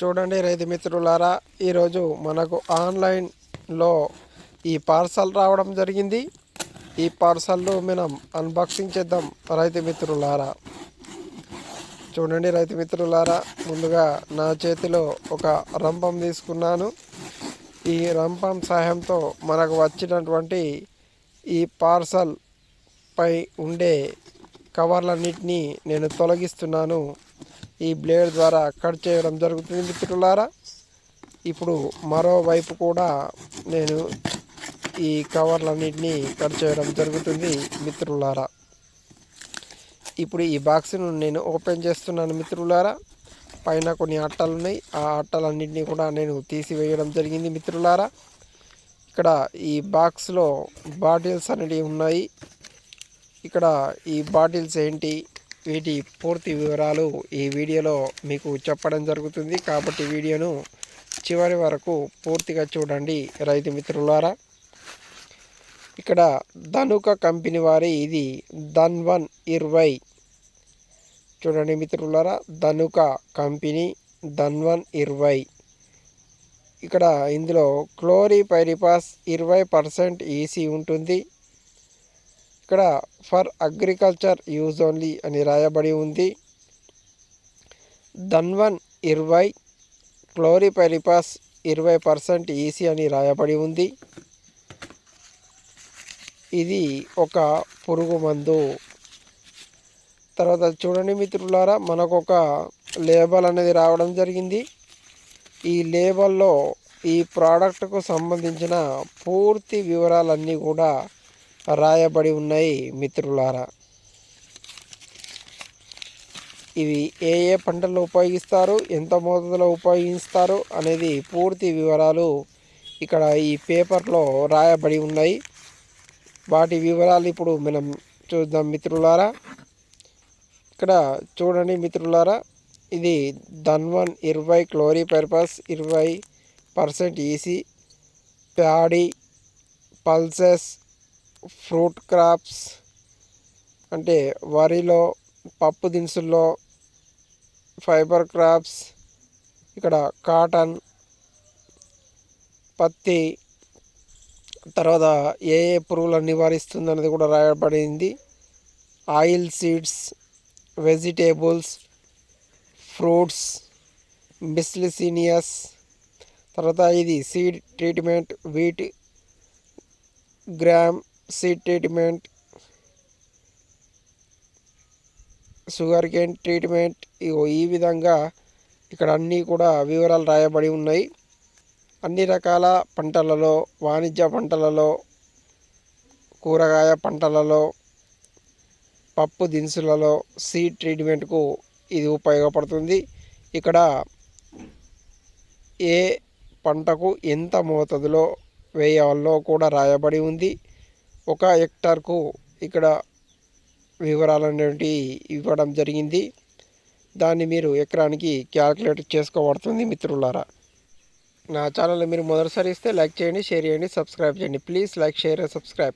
చూడండి రైతు మిత్రులారా ఈరోజు మనకు ఆన్లైన్లో ఈ పార్సల్ రావడం జరిగింది. ఈ పార్సల్లో మనం అన్బాక్సింగ్ చేద్దాం రైతు మిత్రులారా. చూడండి రైతు మిత్రులారా ముందుగా నా చేతిలో ఒక రంపం తీసుకున్నాను. ఈ రంపం సహాయంతో మనకు వచ్చినటువంటి ఈ పార్సల్ పై ఉండే కవర్లన్నిటినీ నేను తొలగిస్తున్నాను. ఈ బ్లేడ్ ద్వారా కట్ చేయడం జరుగుతుంది మిత్రులారా. ఇప్పుడు మరోవైపు కూడా నేను ఈ కవర్లన్నింటినీ కట్ చేయడం జరుగుతుంది మిత్రులారా. ఇప్పుడు ఈ బాక్స్ను నేను ఓపెన్ చేస్తున్నాను మిత్రులారా. పైన కొన్ని అట్టలు ఉన్నాయి. ఆ అట్టలన్నింటినీ కూడా నేను తీసివేయడం జరిగింది మిత్రులారా. ఇక్కడ ఈ బాక్స్లో బాటిల్స్ అనేవి ఉన్నాయి. ఇక్కడ ఈ బాటిల్స్ ఏంటి? వీటి పూర్తి వివరాలు ఈ వీడియోలో మీకు చెప్పడం జరుగుతుంది. కాబట్టి వీడియోను చివరి వరకు పూర్తిగా చూడండి రైతు మిత్రులారా. ఇక్కడ ధనుక కంపెనీ వారి ఇది ధన్వన్ ఇరవై. చూడండి మిత్రులారా ధనుక కంపెనీ ధన్వన్ ఇరవై. ఇక్కడ ఇందులో క్లోరిపైరిపాస్ ఇరవై పర్సెంట్ ఈసీ ఉంటుంది. ఇక్కడ ఫర్ అగ్రికల్చర్ యూజ్ ఓన్లీ అని రాయబడి ఉంది. ధన్వన్ ఇరవై క్లోరిపెరిపాస్ ఇరవై పర్సెంట్ ఈసీ అని రాయబడి ఉంది. ఇది ఒక పురుగు మందు. తర్వాత చూడండి మిత్రులారా మనకు ఒక లేబల్ అనేది రావడం జరిగింది. ఈ లేబల్లో ఈ ప్రోడక్ట్కు సంబంధించిన పూర్తి వివరాలన్నీ కూడా రాయబడి ఉన్నాయి మిత్రులారా. ఇవి ఏ ఏ పంటల్లో ఉపయోగిస్తారు ఎంత మోతాదులో ఉపయోగిస్తారు అనేది పూర్తి వివరాలు ఇక్కడ ఈ పేపర్లో రాయబడి ఉన్నాయి. వాటి వివరాలు ఇప్పుడు మనం చూద్దాం మిత్రులారా. ఇక్కడ చూడండి మిత్రులారా ఇది ధన్వన్ ఇరవై క్లోరీ పర్పస్ ఇరవై percent EC paddy pulses fruit crops అంటే వరిలో పప్పు దినుసుల్లో ఫైబర్ క్రాప్స్ ఇక్కడ కాటన్ పత్తి తర్వాత ఏ ఏ పురుగులను నివారిస్తుంది అనేది కూడా రాయబడింది. Oil seeds vegetables fruits miscellaneous తర్వాత ఇది seed treatment wheat gram seed treatment sugar cane treatment ఇగో ఈ విధంగా ఇక్కడ అన్నీ కూడా వివరాలు రాయబడి ఉన్నాయి. అన్ని రకాల పంటలలో వాణిజ్య పంటలలో కూరగాయ పంటలలో పప్పు దినుసులలో సీడ్ ట్రీట్మెంట్కు ఇది ఉపయోగపడుతుంది. ఇక్కడ ఏ పంటకు ఎంత మోతాదులో వేయాలో కూడా రాయబడి ఉంది. ఒక హెక్టార్కు ఇక్కడ వివరాలు అనేవి ఇవ్వడం జరిగింది. దాన్ని మీరు ఎకరానికి క్యాల్కులేట్ చేసుకోబడుతుంది మిత్రులారా. నా ఛానల్ మీరు మొదటిసారి ఇస్తే లైక్ చేయండి షేర్ చేయండి సబ్స్క్రైబ్ చేయండి. Please like share subscribe.